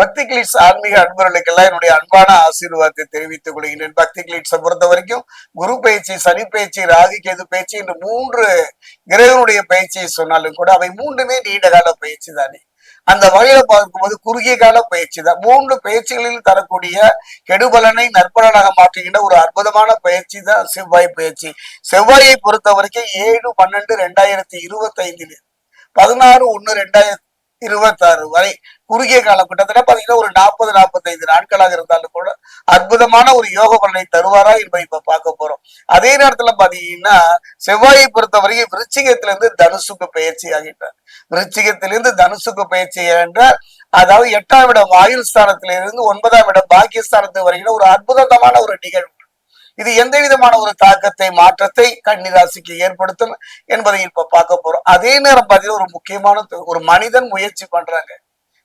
பக்தி கிளீட்ஸ் ஆன்மீக அன்பர்களுக்கெல்லாம் என்னுடைய அன்பான ஆசீர்வாதத்தை தெரிவித்துக் கொள்கிறேன். பக்தி கிளீட்ஸை பொறுத்த வரைக்கும் குரு பயிற்சி சனி பயிற்சி ராகு கேது பயிற்சி என்று மூன்று கிரகனுடைய பயிற்சியை சொன்னாலும் கூட அவை மூன்றுமே நீண்ட கால பயிற்சி தானே. அந்த வகையில பார்க்கும்போது குறுகிய கால பயிற்சி தான். மூன்று பயிற்சிகளில் தரக்கூடிய கெடுபலனை நற்பலனாக மாற்றுகின்ற ஒரு அற்புதமான பயிற்சி தான் செவ்வாய் பயிற்சி செவ்வாயை பொறுத்த வரைக்கும் ஏழு பன்னெண்டு ரெண்டாயிரத்தி இருபத்தி ஐந்தில் பதினாறு ஒண்ணு ரெண்டாயிரத்தி இருபத்தாறு வரை குறுகிய காலம் கிட்டத்தட்ட பாத்தீங்கன்னா ஒரு நாற்பது நாற்பத்தைந்து நாட்களாக இருந்தாலும் கூட அற்புதமான ஒரு யோக பலனை தருவாரா என்பதை இப்ப பார்க்க போறோம். அதே நேரத்துல பாத்தீங்கன்னா செவ்வாயை பொறுத்தவரைக்கும் விருச்சிகத்திலிருந்து தனுசுக்கு பயிற்சி ஆகின்றார் விருச்சிகத்திலிருந்து தனுசுக்கு பயிற்சி என்றால் அதாவது எட்டாம் இடம் ஆயுள் ஸ்தானத்திலிருந்து ஒன்பதாம் இடம் பாக்கியஸ்தானத்து வரைக்கும் ஒரு அற்புதமான ஒரு நிகழ்வு. இது எந்த விதமான ஒரு தாக்கத்தை மாற்றத்தை கன்னிராசிக்கு ஏற்படுத்தும் என்பதை இப்ப பார்க்க போறோம். அதே நேரம் பார்த்தீங்கன்னா ஒரு முக்கியமான ஒரு மனிதன் முயற்சி பண்றாங்க.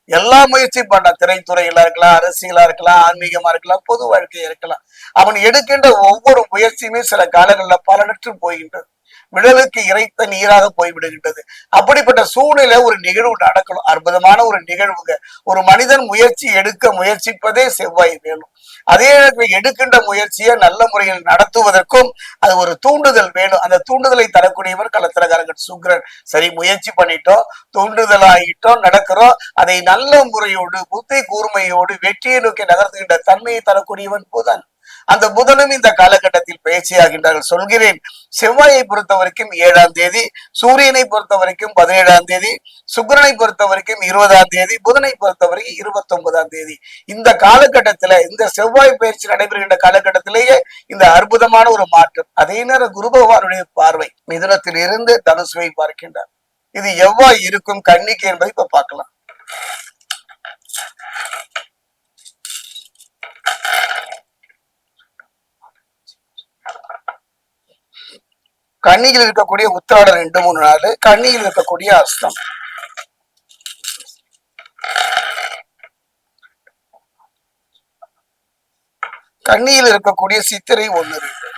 எல்லா முயற்சியும் பண்ணான் திரைத்துறையில இருக்கலாம் அரசியலா இருக்கலாம் ஆன்மீகமா இருக்கலாம் பொது வாழ்க்கையா இருக்கலாம். அவன் எடுக்கின்ற ஒவ்வொரு முயற்சியுமே சில காலங்களில் பலனற்று போகின்றது. விடலுக்கு இறைத்த நீராக போய்விடுகின்றது. அப்படிப்பட்ட சூழ்நிலை ஒரு நிகழ்வு நடக்கணும். அற்புதமான ஒரு நிகழ்வுங்க. ஒரு மனிதன் முயற்சி எடுக்க முயற்சிப்பதே செவ்வாய் வேணும் அதே நேரத்தில் எடுக்கின்ற முயற்சியை நல்ல முறையில் நடத்துவதற்கும் அது ஒரு தூண்டுதல் வேணும். அந்த தூண்டுதலை தரக்கூடியவர் கலத்திரகாரகன் சுக்கிரன் சரி முயற்சி பண்ணிட்டோம் தூண்டுதல் ஆகிட்டோம் நடக்கிறோம். அதை நல்ல முறையோடு புத்தி கூர்மையோடு வெற்றியை நோக்கி நகர்த்துகின்ற தன்மையை தரக்கூடியவன் போதான். அந்த புதனும் இந்த காலகட்டத்தில் பயிற்சியாகின்றார்கள் சொல்கிறேன் செவ்வாயை பொறுத்த வரைக்கும் ஏழாம் தேதி சூரியனை பொறுத்த வரைக்கும் பதினேழாம் தேதி சுக்கிரனை பொறுத்த வரைக்கும் இருபதாம் தேதி புதனை பொறுத்த வரைக்கும் இருபத்தி ஒன்பதாம் தேதி. இந்த காலகட்டத்துல இந்த செவ்வாய் பயிற்சி நடைபெறுகின்ற காலகட்டத்திலேயே இந்த அற்புதமான ஒரு மாற்றம். அதே நேரம் குரு பகவானுடைய பார்வை மிதுனத்தில் இருந்து தனுசுவை பார்க்கின்றார். இது எவ்வாறு இருக்கும் கண்ணிக்கு என்பதை இப்ப பார்க்கலாம். கன்னியில் இருக்கக்கூடிய உத்திராடம் ரெண்டு மூணு நாள் கன்னியில் இருக்கக்கூடிய அஸ்தம். கன்னியில் இருக்கக்கூடிய சித்திரை ஒண்ணு ரெண்டு.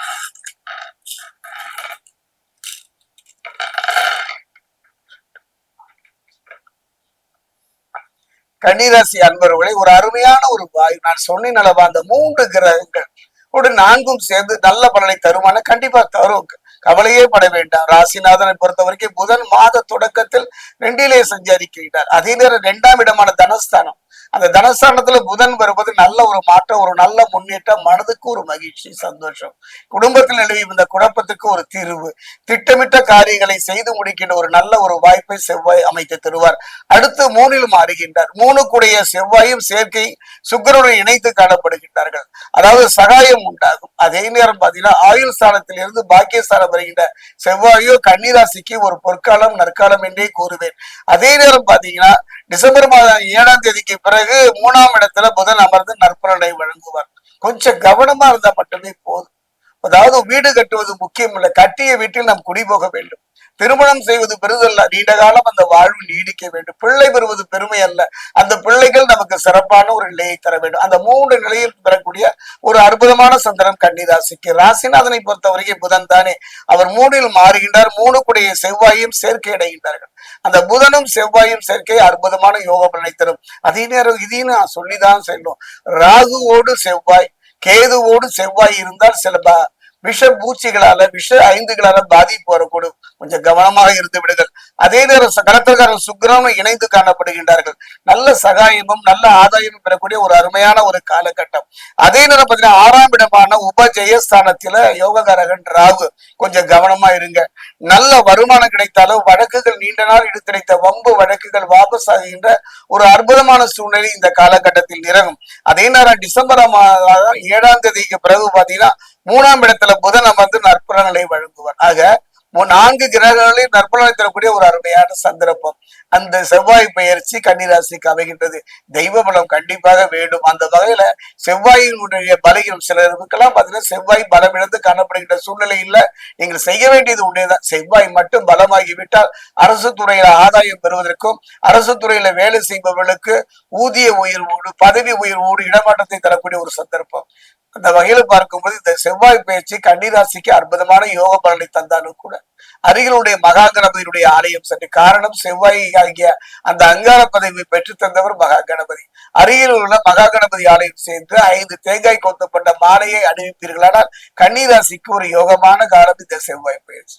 கன்னிராசி அன்பர்களை ஒரு அருமையான ஒரு வாயு. நான் சொன்னேன் அல்லவா அந்த மூன்று கிரகங்கள் ஒரு நான்கும் சேர்ந்து நல்ல பலனை தருமான கண்டிப்பா தரும் கவலையே பட வேண்டாம். ராசிநாதனை பொறுத்த வரைக்கும் புதன் மாத தொடக்கத்தில் ரெண்டிலே சஞ்சரிக்கின்றார் அதே நேரம் இரண்டாம் இடமான தனஸ்தானம். அந்த தனஸ்தானத்துல புதன் வருவது நல்ல ஒரு மாற்றம் ஒரு நல்ல முன்னேற்றம் மனதுக்கு ஒரு மகிழ்ச்சி சந்தோஷம். குடும்பத்தில் நிலவி இந்த குழப்பத்துக்கு ஒரு தீர்வு. திட்டமிட்ட காரியங்களை செய்து முடிக்கின்ற ஒரு நல்ல ஒரு வாய்ப்பை செவ்வாய் அமைத்து தருவார். அடுத்து மூணில் மாறுகின்றார். மூணுக்குடைய செவ்வாயும் சேர்க்கை சுக்கிரனுடன் இணைத்து காணப்படுகின்றார்கள். அதாவது சகாயம் உண்டாகும். அதே நேரம் பாத்தீங்கன்னா ஆயுள் ஸ்தானத்தில் இருந்து பாக்கியஸ்தானம் வருகின்ற செவ்வாயோ கன்னிராசிக்கு ஒரு பொற்காலம் நற்காலம் என்றே கூறுவேன். அதே நேரம் பாத்தீங்கன்னா டிசம்பர் மாதம் ஏழாம் தேதிக்கு பிறகு மூணாம் இடத்துல புதன் அமர்ந்து நற்பலனை வழங்குவார். கொஞ்சம் கவனமா இருந்தா மட்டுமே போதும். அதாவது வீடு கட்டுவது முக்கியம் இல்லை கட்டிய வீட்டில் நாம் குடி போக வேண்டும். திருமணம் செய்வது பெரிதல்ல. நீண்ட காலம் அந்த வாழ்வு நீடிக்க வேண்டும். பிள்ளை பெறுவது பெருமை அல்ல. அந்த பிள்ளைகள் நமக்கு சிறப்பான ஒரு நிலையை தர வேண்டும். அந்த மூன்று நிலையில் பெறக்கூடிய ஒரு அற்புதமான சந்திரன் கன்னிராசிக்கு. ராசிநாதனை பொறுத்த வரைக்கும் புதன் தானே. அவர் மூணில் மாறுகின்றார். மூணு கூடிய செவ்வாயும் சேர்க்கை அடைகின்றார்கள். அந்த புதனும் செவ்வாயும் சேர்க்கை அற்புதமான யோக பலனை தரும் அதே நேரம் இதையும் நான் சொல்லிதான் செல்லும். ராகுவோடு செவ்வாய் கேதுவோடு செவ்வாய் இருந்தால் சில விஷ பூச்சிகளால விஷ ஐந்துகளால பாதிப்பு வரக்கூடும். கொஞ்சம் கவனமாக இருந்து விடுங்கள். அதே நேரம் ச- கடத்தல்காரர் சுக்கிரனும் இணைந்து காணப்படுகின்றார்கள். நல்ல சகாயமும் நல்ல ஆதாயமும் பெறக்கூடிய ஒரு அருமையான ஒரு காலகட்டம். அதே நேரம் பார்த்தீங்கன்னா ஆறாம் இடமான உபஜெயஸ்தானத்துல யோககாரகன் ராகு. கொஞ்சம் கவனமா இருங்க. நல்ல வருமானம் கிடைத்தாலும் வழக்குகள் நீண்ட நாள் இழுத்தடைத்த வம்பு வழக்குகள் வாபஸ் ஆகின்ற ஒரு அற்புதமான சூழ்நிலை இந்த காலகட்டத்தில் நிறகும் அதே நேரம் டிசம்பர் மாதம் ஏழாம் தேதிக்கு பிறகு பாத்தீங்கன்னா மூணாம் இடத்துல புதன் அமர்ந்து நற்பலன்களை வழங்குவார். ஆக நான்கு கிரகங்களையும் நற்பலனை தரக்கூடிய ஒரு அருமையான சந்தர்ப்பம். அந்த செவ்வாய் பெயர்ச்சி கன்னிராசிக்கு அமைகின்றது. தெய்வ பலம் கண்டிப்பாக வேண்டும். அந்த வகையில செவ்வாயினுடைய பலகீனம் சிலருக்கெல்லாம் பாத்தீங்கன்னா செவ்வாய் பலம் இழந்து காணப்படுகின்ற சூழ்நிலை இல்ல. நீங்கள் செய்ய வேண்டியது உண்மைதான். செவ்வாய் மட்டும் பலமாகிவிட்டால் அரசு துறையில ஆதாயம் பெறுவதற்கும் அரசு துறையில வேலை செய்பவர்களுக்கு ஊதிய உயர்வோடு பதவி உயர்வோடு இடமாற்றத்தை தரக்கூடிய ஒரு சந்தர்ப்பம். அந்த வகையில பார்க்கும்போது இந்த செவ்வாய் பயிற்சி கன்னிராசிக்கு அற்புதமான யோக பலனை தந்தாலும் கூட அருகிலுடைய மகா கணபதியுடைய ஆலயம் சென்று காரணம் செவ்வாய் ஆகிய அந்த அங்கார பதவி பெற்று தந்தவர் மகா கணபதி அருகில் உள்ள மகா கணபதி ஆலயம் சேர்ந்து ஐந்து தேங்காய் கொத்தப்பட்ட மாலையை அணிவிப்பீர்களானால் கன்னிராசிக்கு ஒரு யோகமான காலம் இந்த செவ்வாய் பயிற்சி